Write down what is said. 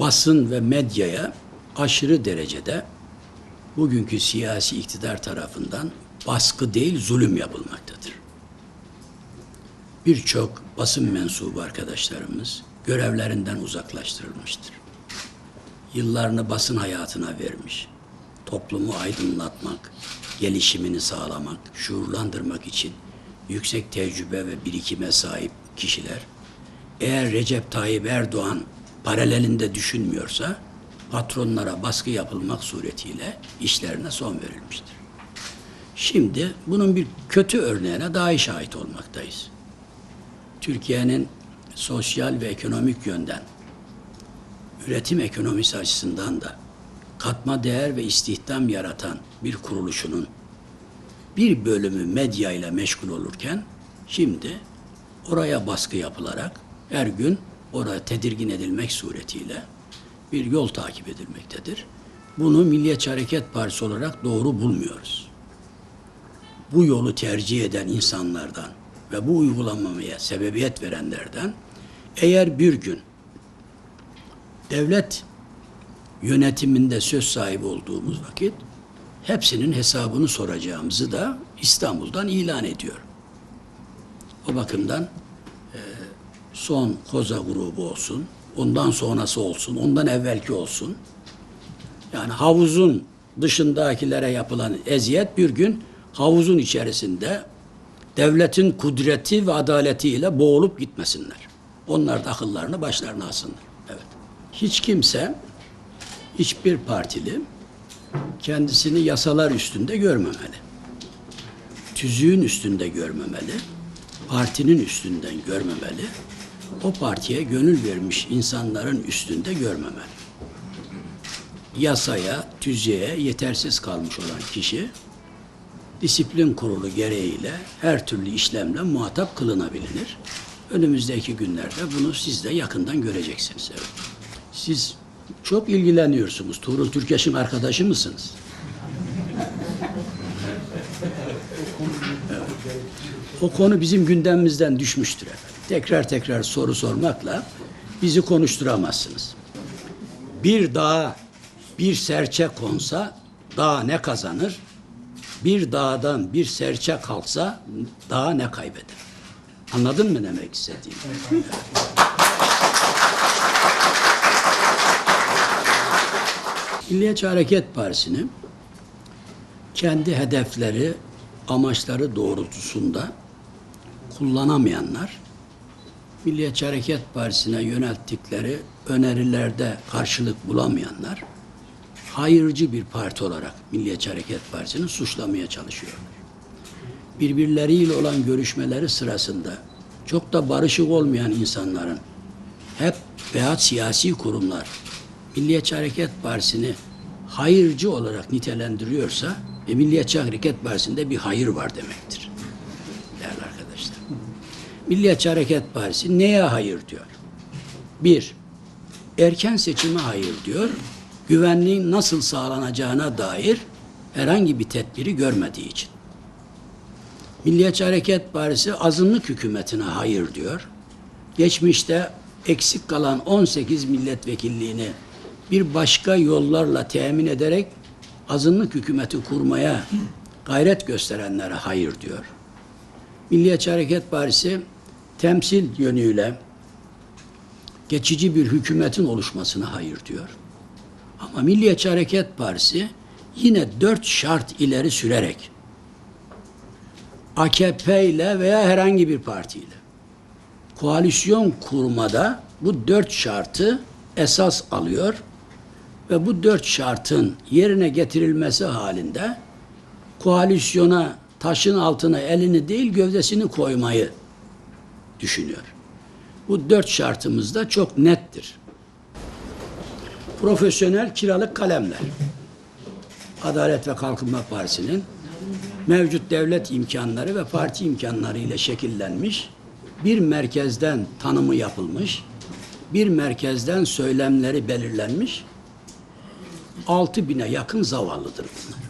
basın ve medyaya aşırı derecede bugünkü siyasi iktidar tarafından baskı değil zulüm yapılmaktadır. Birçok basın mensubu arkadaşlarımız görevlerinden uzaklaştırılmıştır. Yıllarını basın hayatına vermiş, toplumu aydınlatmak, gelişimini sağlamak, şuurlandırmak için yüksek tecrübe ve birikime sahip kişiler eğer Recep Tayyip Erdoğan paralelinde düşünmüyorsa patronlara baskı yapılmak suretiyle işlerine son verilmiştir. Şimdi bunun bir kötü örneğine daha şahit olmaktayız. Türkiye'nin sosyal ve ekonomik yönden üretim ekonomisi açısından da katma değer ve istihdam yaratan bir kuruluşunun bir bölümü medya ile meşgul olurken şimdi oraya baskı yapılarak her gün oraya tedirgin edilmek suretiyle bir yol takip edilmektedir. Bunu Milliyetçi Hareket Partisi olarak doğru bulmuyoruz. Bu yolu tercih eden insanlardan ve bu uygulamamaya sebebiyet verenlerden eğer bir gün devlet yönetiminde söz sahibi olduğumuz vakit hepsinin hesabını soracağımızı da İstanbul'dan ilan ediyor. O bakımdan son koza grubu olsun, ondan sonrası olsun, ondan evvelki olsun. Yani havuzun dışındakilere yapılan eziyet bir gün havuzun içerisinde devletin kudreti ve adaletiyle boğulup gitmesinler. Onlar da akıllarını başlarına alsınlar. Evet. Hiç kimse, hiçbir partili kendisini yasalar üstünde görmemeli. Tüzüğün üstünde görmemeli. Partinin üstünden görmemeli. O partiye gönül vermiş insanların üstünde görmemeli. Yasaya, tüzüğe yetersiz kalmış olan kişi disiplin kurulu gereğiyle her türlü işlemle muhatap kılınabilir. Önümüzdeki günlerde bunu siz de yakından göreceksiniz. Evet. Siz çok ilgileniyorsunuz. Tuğrul Türkeş'in arkadaşı mısınız? O konu bizim gündemimizden düşmüştür efendim. Tekrar tekrar soru sormakla bizi konuşturamazsınız. Bir dağa bir serçe konsa dağ ne kazanır? Bir dağdan bir serçe kalksa dağ ne kaybeder? Anladın mı demek istediğimi? Milliyetçi Hareket Partisi'nin kendi hedefleri, amaçları doğrultusunda kullanamayanlar, Milliyetçi Hareket Partisi'ne yönelttikleri önerilerde karşılık bulamayanlar, hayırcı bir parti olarak Milliyetçi Hareket Partisi'ni suçlamaya çalışıyorlar. Birbirleriyle olan görüşmeleri sırasında çok da barışık olmayan insanların hep veya siyasi kurumlar Milliyetçi Hareket Partisi'ni hayırcı olarak nitelendiriyorsa e, Milliyetçi Hareket Partisi'nde bir hayır var demektir. Milliyetçi Hareket Partisi neye hayır diyor? Bir, erken seçime hayır diyor. Güvenliğin nasıl sağlanacağına dair herhangi bir tedbiri görmediği için. Milliyetçi Hareket Partisi azınlık hükümetine hayır diyor. Geçmişte eksik kalan 18 milletvekilliğini bir başka yollarla temin ederek azınlık hükümeti kurmaya gayret gösterenlere hayır diyor. Milliyetçi Hareket Partisi temsil yönüyle geçici bir hükümetin oluşmasına hayır diyor. Ama Milliyetçi Hareket Partisi yine dört şart ileri sürerek AKP ile veya herhangi bir partiyle koalisyon kurmada bu dört şartı esas alıyor ve bu dört şartın yerine getirilmesi halinde koalisyona taşın altına elini değil gövdesini koymayı düşünüyor. Bu dört şartımız da çok nettir. Profesyonel kiralık kalemler. Adalet ve Kalkınma Partisi'nin mevcut devlet imkanları ve parti imkanları ile şekillenmiş bir merkezden tanımı yapılmış, bir merkezden söylemleri belirlenmiş, altı bine yakın zavallıdır bunlar.